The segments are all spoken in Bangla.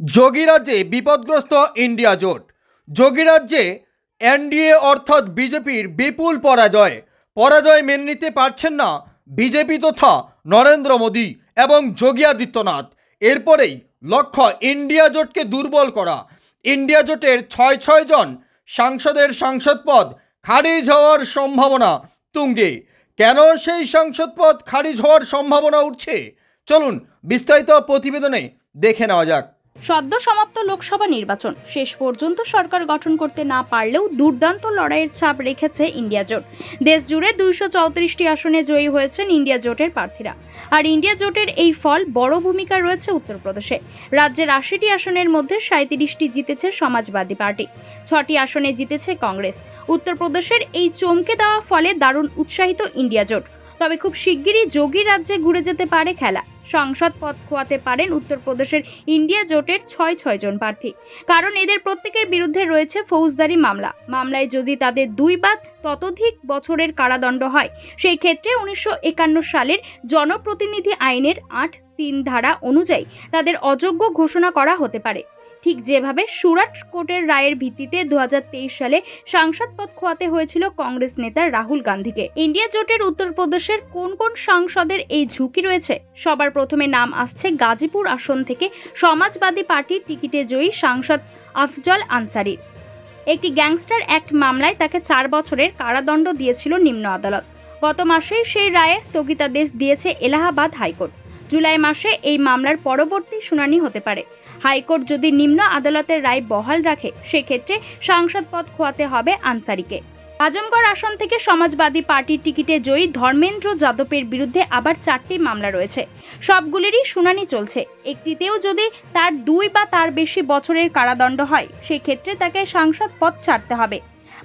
যোগী রাজ্যে বিপদগ্রস্ত ইন্ডিয়া জোট। যোগী রাজ্যে এনডিএ অর্থাৎ বিজেপির বিপুল পরাজয়। পরাজয় মেনে নিতে পারছেন না বিজেপি তথা নরেন্দ্র মোদী এবং যোগী আদিত্যনাথ। এরপরেই লক্ষ্য ইন্ডিয়া জোটকে দুর্বল করা। ইন্ডিয়া জোটের ছয় ছয় জন সাংসদের সাংসদ পদ খারিজ হওয়ার সম্ভাবনা তুঙ্গে। কেন সেই সাংসদ পদ খারিজ হওয়ার সম্ভাবনা উঠছে? চলুন বিস্তারিত প্রতিবেদনে দেখে নেওয়া যাক। সদ্য সমাপ্ত লোকসভা নির্বাচন। শেষ পর্যন্ত সরকার গঠন করতে না পারলেও দুর্দান্ত লড়াইয়ের ছাপ রেখেছে ইন্ডিয়া জোট। দেশ জুড়ে দুইশো চৌত্রিশটি আসনে জয়ী হয়েছেন ইন্ডিয়া জোটের প্রার্থীরা। আর ইন্ডিয়া জোটের এই ফল বড় ভূমিকা রয়েছে উত্তরপ্রদেশে। রাজ্যের আশিটি আসনের মধ্যে সাঁত্রিশটি জিতেছে সমাজবাদী পার্টি। ছটি আসনে জিতেছে কংগ্রেস। উত্তরপ্রদেশের এই চমকে দেওয়া ফলে দারুণ উৎসাহিত ইন্ডিয়া জোট। তবে খুব শিগগিরই যোগী রাজ্যে ঘুরে যেতে পারে খেলা। সংসদ পদ খোয়াতে পারেন উত্তরপ্রদেশের ইন্ডিয়া জোটের ছয় ছয় জন প্রার্থী। কারণ এদের প্রত্যেকের বিরুদ্ধে রয়েছে ফৌজদারি মামলা। মামলায় যদি তাদের দুই বা ততোধিক বছরের কারাদণ্ড হয়, সেই ক্ষেত্রে উনিশশো একান্ন সালের জনপ্রতিনিধি আইনের আট তিন ধারা অনুযায়ী তাদের অযোগ্য ঘোষণা করা হতে পারে। ঠিক যেভাবে সুরাট কোর্টের রায়ের ভিত্তিতে দু হাজার তেইশ সালে সাংসদ পদ খোয়াতে হয়েছিল কংগ্রেস নেতা রাহুল গান্ধীকে। ইন্ডিয়া জোটের উত্তরপ্রদেশের কোন কোন সাংসদের এই ঝুঁকি রয়েছে? সবার প্রথমে নাম আসছে গাজীপুর আসন থেকে সমাজবাদী পার্টির টিকিটে জয়ী সাংসদ আফজল আনসারির একটি গ্যাংস্টার অ্যাক্ট মামলায় তাকে চার বছরের কারাদণ্ড দিয়েছিল নিম্ন আদালত। গত মাসেই সেই রায়ে স্থগিতাদেশ দিয়েছে এলাহাবাদ হাইকোর্ট। জুলাই মাসে এই মামলার পরবর্তী শুনানি হতে পারে। হাইকোর্ট যদি নিম্ন আদালতের রায় বহাল রাখে, সেক্ষেত্রে সাংসদ পদ খোয়াতে হবে আনসারিকে। আজমগড় আসন থেকে সমাজবাদী পার্টির টিকিটে জয়ী ধর্মেন্দ্র যাদবের বিরুদ্ধে আবার চারটি মামলা রয়েছে। সবগুলিরই শুনানি চলছে। একটিতেও যদি তার দুই বা তার বেশি বছরের কারাদণ্ড হয়, সেক্ষেত্রে তাকে সাংসদ পদ ছাড়তে হবে।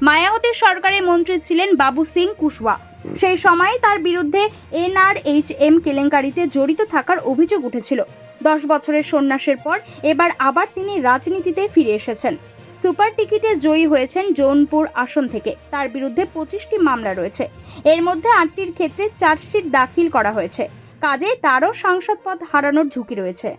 মায়াবতীর সরকারের মন্ত্রী ছিলেন বাবু সিং কুশওয়া। সেই সময়ে তার বিরুদ্ধে এনআরএইচএম কেলেঙ্কারিতে জড়িত থাকার অভিযোগ উঠেছিল। দশ বছরের সন্ন্যাসের পর এবার আবার তিনি রাজনীতিতে ফিরে এসেছেন। সুপার টিকিটে জয়ী হয়েছেন জৌনপুর আসন থেকে। তার বিরুদ্ধে পঁচিশটি মামলা রয়েছে। এর মধ্যে আটটির ক্ষেত্রে চার্জশিট দাখিল করা হয়েছে। কাজে তারও সাংসদ পদ হারানোর ঝুঁকি রয়েছে।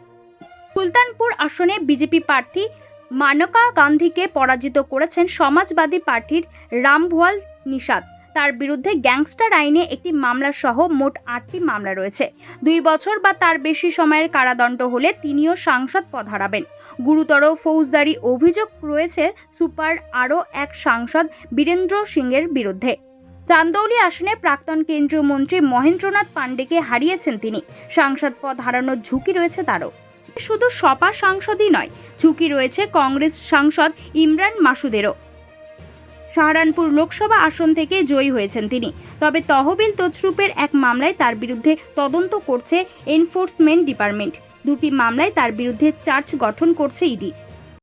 সুলতানপুর আসনে বিজেপি প্রার্থী মানকা গান্ধীকে পরাজিত করেছেন সমাজবাদী পার্টির রামভুয়াল নিষাদ তার বিরুদ্ধে গ্যাংস্টার আইনে একটি মামলা সহ মোট আটটি মামলা রয়েছে। দুই বছর বা তার বেশি সময়ের কারাদণ্ড হলে তিনিও সাংসদ পদ হারাবেন। গুরুতর ফৌজদারি অভিযোগ রয়েছে সুপার আরও এক সাংসদ বীরেন্দ্র সিংয়ের বিরুদ্ধে। চান্দৌলি আসনে প্রাক্তন কেন্দ্রীয় মন্ত্রী মহেন্দ্রনাথ পাণ্ডেকে হারিয়েছেন তিনি। সাংসদ পদ হারানোর ঝুঁকি রয়েছে তারও। শুধু সপা সাংসদই নয়, ঝুঁকি রয়েছে কংগ্রেস সাংসদ ইমরান মাসুদেরও। সাহারানপুর লোকসভা আসন থেকে জয়ী হয়েছেন তিনি। তবে তহবিল তছরূপের এক মামলায় তার বিরুদ্ধে তদন্ত করছে এনফোর্সমেন্ট ডিপার্টমেন্ট। দুটি মামলায় তার বিরুদ্ধে চার্জ গঠন করছে ইডি।